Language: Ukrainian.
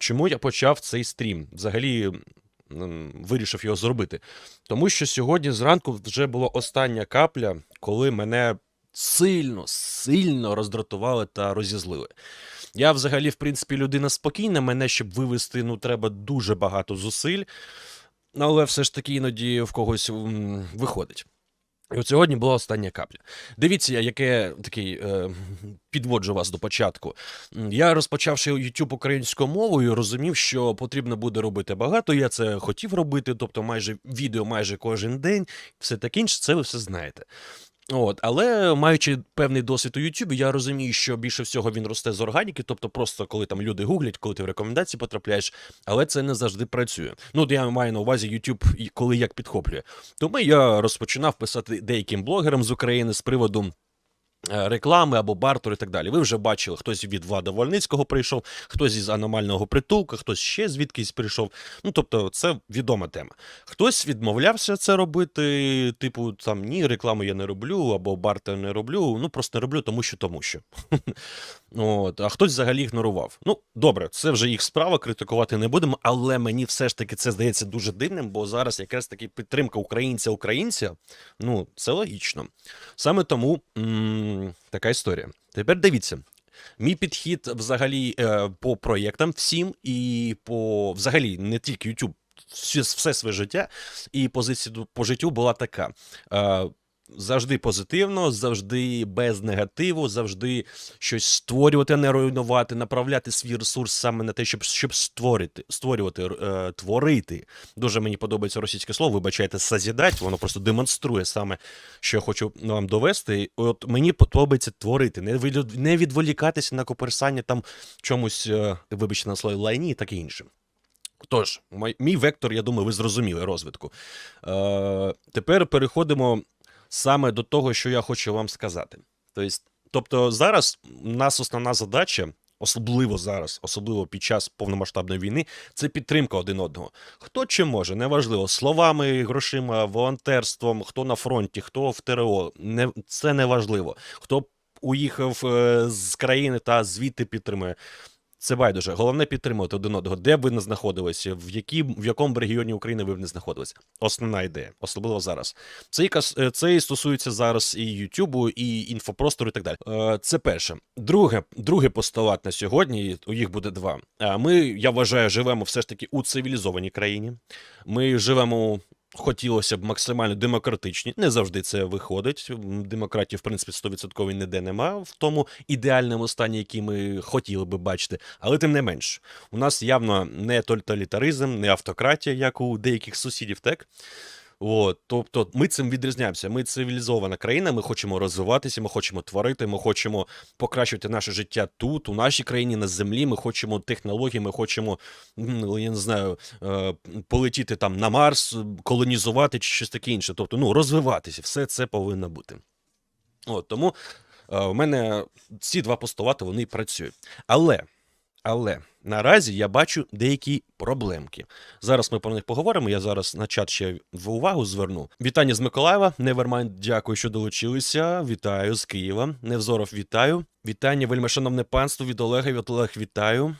Чому я почав цей стрім? Взагалі вирішив його зробити. Тому що сьогодні зранку вже була остання капля, коли мене сильно, сильно роздратували та розізлили. Я взагалі, в принципі, людина спокійна, мене, щоб вивести, ну, треба дуже багато зусиль, але все ж таки іноді в когось виходить. І от сьогодні була остання капля. Дивіться, яке такий е, підводжу вас до початку. Я розпочавши YouTube українською мовою, розумів, що потрібно буде робити багато. Я це хотів робити, тобто майже відео майже кожен день, все таке інше, це ви все знаєте. От, але маючи певний досвід у Ютубі, я розумію, що більше всього він росте з органіки, тобто просто коли там люди гуглять, коли ти в рекомендації потрапляєш, але це не завжди працює. Ну, я маю на увазі Ютуб і коли як підхоплює. Тому я розпочинав писати деяким блогерам з України з приводу. Е, Реклами або бартеру і так далі. Ви вже бачили, хтось від Влада Вольницького прийшов, хтось із аномального притулка, хтось ще звідкись прийшов. Ну тобто, це відома тема. Хтось відмовлявся це робити, типу, там ні, рекламу я не роблю, або бартер не роблю. Ну просто не роблю, тому що тому що. От, а хтось взагалі ігнорував. Ну, добре, це вже їх справа, критикувати не будемо, але мені все ж таки це здається дуже дивним, бо зараз якраз таки підтримка українця-українця, ну, це логічно. Саме тому м- така історія. Тепер дивіться. Мій підхід взагалі е, по проєктам всім і по взагалі не тільки YouTube, все, все своє життя і позиція по життю була така. Завжди позитивно, завжди без негативу, завжди щось створювати, не руйнувати, направляти свій ресурс саме на те, щоб, щоб створити, створювати, е, творити. Дуже мені подобається російське слово, вибачайте, созідать, воно просто демонструє саме, що я хочу вам довести. От мені подобається творити, не, не відволікатися на коперсання там чомусь, е, вибачте на слові, лайні і таке інше. Тож, мій вектор, я думаю, ви зрозуміли розвитку. Е, тепер переходимо саме до того, що я хочу вам сказати. Тобто, тобто зараз у нас основна задача, особливо зараз, особливо під час повномасштабної війни, це підтримка один одного. Хто чим може, неважливо, словами, грошима, волонтерством, хто на фронті, хто в ТРО, не, це не важливо. Хто уїхав е, з країни та звідти підтримує. Це байдуже. Головне підтримувати один одного, де б ви не знаходилися, в, які, в якому регіоні України ви б не знаходилися. Основна ідея, особливо зараз. Це, якась- е, це і стосується зараз і Ютубу, і інфопростору, і так далі. Е, Це перше. Друге, друге постулат на сьогодні, у їх буде два. Е, Ми, я вважаю, живемо все ж таки у цивілізованій країні. Ми живемо. Хотілося б максимально демократичні. Не завжди це виходить. Демократії, в принципі, 100% ніде нема в тому ідеальному стані, який ми хотіли би бачити. Але тим не менш, у нас явно не тоталітаризм, не автократія, як у деяких сусідів, так? От, тобто ми цим відрізняємося. Ми цивілізована країна, ми хочемо розвиватися, ми хочемо творити, ми хочемо покращувати наше життя тут, у нашій країні, на землі. Ми хочемо технології, ми хочемо, я не знаю, е, полетіти там на Марс, колонізувати чи щось таке інше. Тобто, ну, розвиватися, все це повинно бути. От, тому е, у мене ці два постулати вони працюють. Але, але наразі я бачу деякі проблемки. Зараз ми про них поговоримо. Я зараз на чат ще в увагу зверну. Вітання з Миколаєва. Невермайн, дякую, що долучилися. Вітаю з Києва. Невзоров, вітаю. Вітання, вельми шановне панство від Олега. Від Олег, вітаю.